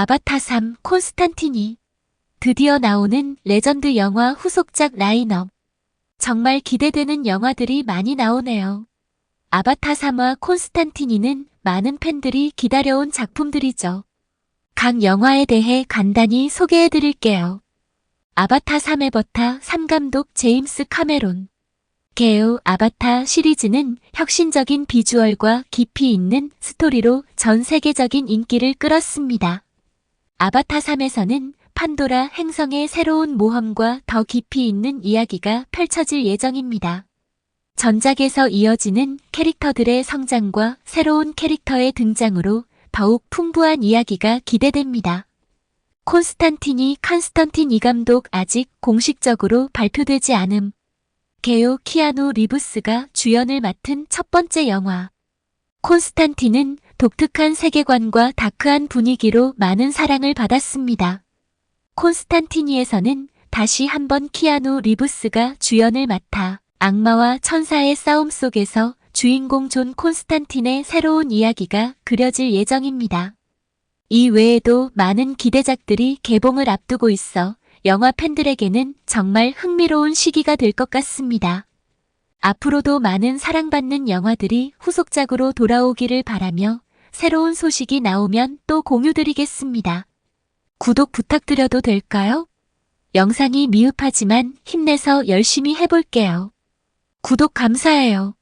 아바타 3 콘스탄티니. 드디어 나오는 레전드 영화 후속작 라인업. 정말 기대되는 영화들이 많이 나오네요. 아바타 3와 콘스탄티니는 많은 팬들이 기다려온 작품들이죠. 각 영화에 대해 간단히 소개해 드릴게요. 아바타 3의 버타 3감독 제임스 카메론. 개요 아바타 시리즈는 혁신적인 비주얼과 깊이 있는 스토리로 전 세계적인 인기를 끌었습니다. 아바타 3에서는 판도라 행성의 새로운 모험과 더 깊이 있는 이야기가 펼쳐질 예정입니다. 전작에서 이어지는 캐릭터들의 성장과 새로운 캐릭터의 등장으로 더욱 풍부한 이야기가 기대됩니다. 콘스탄티니 칸스턴틴 이 감독 아직 공식적으로 발표되지 않음. 게오 키아누 리브스가 주연을 맡은 첫 번째 영화. 콘스탄틴은 독특한 세계관과 다크한 분위기로 많은 사랑을 받았습니다. 콘스탄티니에서는 다시 한번 키아누 리브스가 주연을 맡아 악마와 천사의 싸움 속에서 주인공 존 콘스탄틴의 새로운 이야기가 그려질 예정입니다. 이 외에도 많은 기대작들이 개봉을 앞두고 있어 영화 팬들에게는 정말 흥미로운 시기가 될 것 같습니다. 앞으로도 많은 사랑받는 영화들이 후속작으로 돌아오기를 바라며 새로운 소식이 나오면 또 공유드리겠습니다. 구독 부탁드려도 될까요? 영상이 미흡하지만 힘내서 열심히 해볼게요. 구독 감사해요.